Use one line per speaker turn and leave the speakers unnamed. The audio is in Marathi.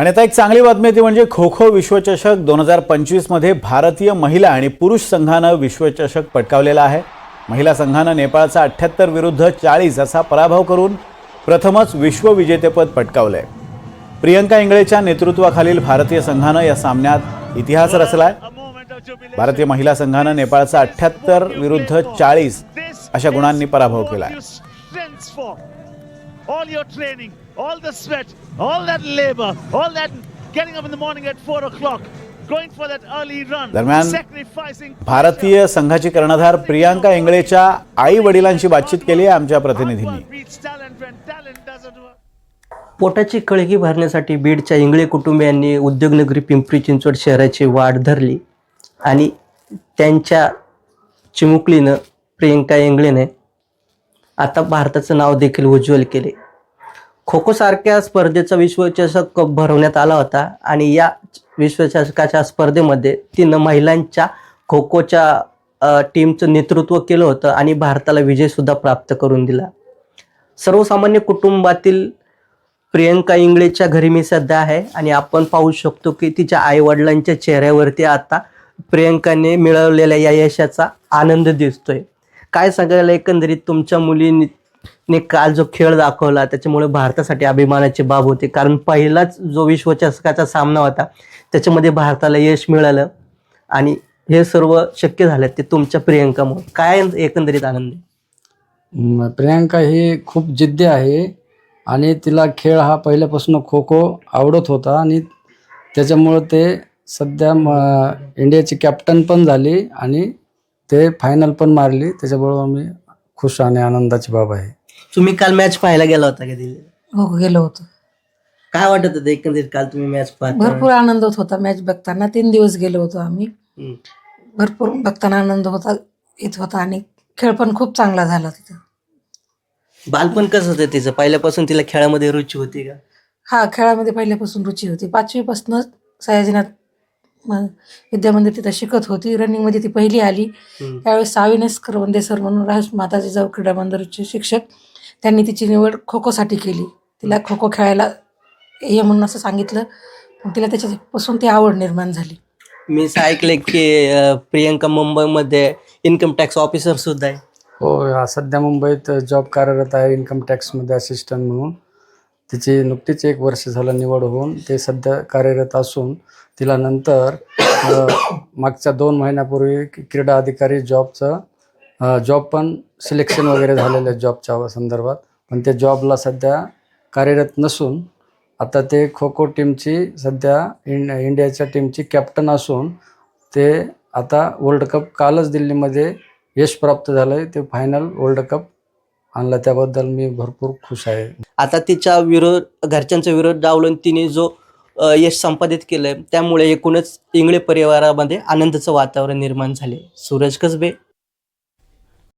आणि आता एक चांगली बातमी ती म्हणजे खो खो विश्वचषक दोन हजार पंचवीसमध्ये भारतीय महिला आणि पुरुष संघानं विश्वचषक पटकावलेला आहे. महिला संघानं नेपाळचा अठ्ठ्याहत्तर विरुद्ध चाळीस असा पराभव करून प्रथमच विश्वविजेतेपद पटकावलंय. प्रियंका इंगळेच्या नेतृत्वाखालील भारतीय संघानं या सामन्यात इतिहास रचलाय. भारतीय महिला संघानं नेपाळचा अठ्ठ्याहत्तर विरुद्ध चाळीस अशा गुणांनी पराभव केलाय.
All your training, all the sweat, all that labor, all that getting up in the morning at 4 o'clock, going for that early run,
दरम्यान
sacrificing.
भारतीय संघाची कर्णधार प्रियांका इंगळेच्या आई वडिलांशी बातचीत केली आहे आमच्या प्रतिनिधींनी
Hard work beats talent when talent doesn't work.
पोटाची कळगी भरण्यासाठी बीडच्या इंगळे कुटुंबियांनी उद्योगनगरी पिंपरी चिंचवड शहराची वाट धरली आणि त्यांच्या चिमुकलीनं प्रियंका इंगळेने आता भारताचं नाव देखील उज्ज्वल केले खो खो सारख्या स्पर्धेचा विश्वचषक भरवण्यात आला होता आणि या विश्वचषकाच्या स्पर्धेमध्ये तिनं महिलांच्या खो खोच्या टीमचं नेतृत्व केलं होतं आणि भारताला विजयसुद्धा प्राप्त करून दिला. सर्वसामान्य कुटुंबातील प्रियंका इंगळेच्या घरी मी सध्या आहे आणि आपण पाहू शकतो की तिच्या आईवडिलांच्या चेहऱ्यावरती आता प्रियंकाने मिळवलेल्या या यशाचा आनंद दिसतोय. काय सांगायला एकंदरीत तुमच्या मुलीने ने काल जो खेळ दाखवला त्याच्यामुळे भारतासाठी अभिमानाची बाब होती. कारण पहिलाच जो विश्वचषकाचा सामना होता त्याच्यामध्ये भारताला यश मिळालं आणि हे सर्व शक्य झालं ते तुमच्या प्रियंकामुळे काय एकंदरीत आनंद?
प्रियांका ही खूप जिद्दी आहे आणि तिला खेळ हा पहिल्यापासून खो खो आवडत होता आणि त्याच्यामुळं ते सध्या म, इंडियाची कॅप्टन पण झाली आणि ते फायनल पण मारली. त्याच्याबरोबर मी खुश आणि आनंदाची बाब आहे.
तुम्ही काल मॅच पाहायला गेला होता का दिल्ली
हो गेलो होतो.
काय वाटत होतं एकंदरीत काल तुम्ही मॅच पाहता
भरपूर आनंद होत होता मॅच बघताना. तीन दिवस गेलो होतो आम्ही.
हम्म.
भरपूर बघताना आनंद होता येत होता आणि खेळ पण खूप चांगला झाला तिथं.
बालपण कसं होतं तिचं? पहिल्यापासून तिला खेळामध्ये रुची होती का?
हा खेळामध्ये पहिल्यापासून रुची होती. पाचवीपासूनच सयाजीनाथ विद्यामंदिर तिथं शिकत होती. रनिंगमध्ये ती पहिली आली. त्यावेळेस साविनेस करवंदे सर म्हणून राज माताजी जाऊ क्रीडा मंदिरचे शिक्षक. त्यांनी तिची निवड खो खोसाठी केली. तिला खो खो खेळायला ये म्हणून असं सांगितलं. पण तिला त्याच्यापासून ती आवड निर्माण झाली.
मी असं ऐकलंय की अं, प्रियंका मुंबईमध्ये इन्कम टॅक्स ऑफिसर सुद्धा आहे.
हो हा सध्या मुंबईत जॉब कार्यरत आहे इन्कम टॅक्समध्ये असिस्टंट म्हणून. तिची नुकतीच एक वर्ष झालं निवड होऊन ते सध्या कार्यरत असून तिला नंतर मागच्या दोन महिन्यापूर्वी क्रीडा अधिकारी जॉबचं जॉब पण सिलेक्शन वगैरे झालेलं आहे जॉबच्या संदर्भात. पण ते जॉबला सध्या कार्यरत नसून आता ते खो खो टीमची सध्या इंड इंडियाच्या टीमची कॅप्टन असून ते आता वर्ल्ड कप कालच दिल्लीमध्ये यश प्राप्त झालं आहे ते फायनल वर्ल्ड कप आणला त्याबद्दल मी भरपूर खुश आहे.
आता तिच्या विरोध घरच्यांचा विरोध डावलून तिने जो यश संपादित केलंय त्यामुळे एकूणच इंगळे परिवारामध्ये आनंदाचं वातावरण निर्माण झाले. सूरज कसबे